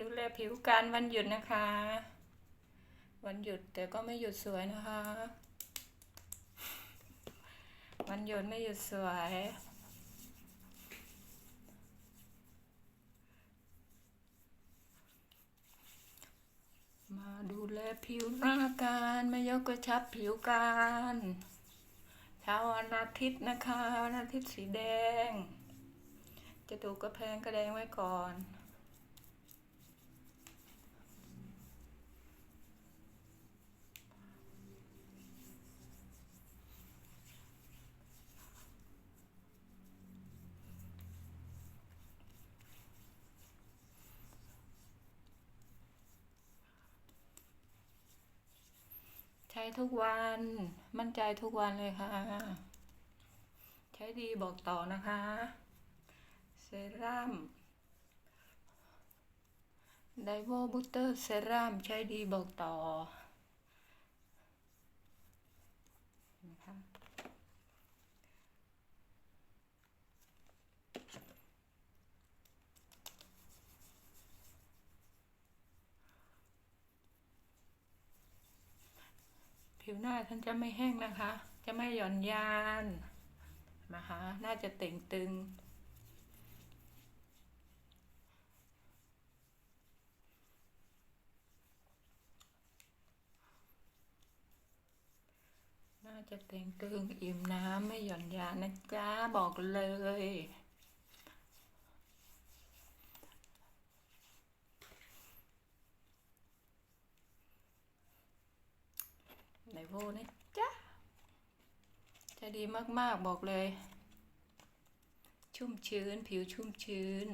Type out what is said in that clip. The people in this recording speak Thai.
ดูแลผิวการวันหยุดนะคะ วันหยุดแต่ก็ไม่หยุดสวยนะคะ วันหยุดไม่หยุดสวย มาดูแลผิวหน้าการมายกกระชับผิวการเช้าวันอาทิตย์นะคะวันอาทิตย์สีแดง จะถูกกระแพงกระแดงไว้ก่อน ทุกวัน มั่นใจทุกวันเลยค่ะ ใช้ดีบอกต่อนะคะ เซรั่มไดโวบูเตอร์เซรั่มใช้ดีบอกต่อนะคะ ผิวหน้าท่านจะไม่แห้งนะคะ จะไม่หย่อนยานนะคะน่าจะเต่งตึง น่าจะเต่งตึงอิ่มน้ำไม่หย่อนยานนะจ๊ะบอกเลย ไหนโวนะจ๊ะ จะดีมากๆบอกเลย ชุ่มชื้น ผิวชุ่มชื้น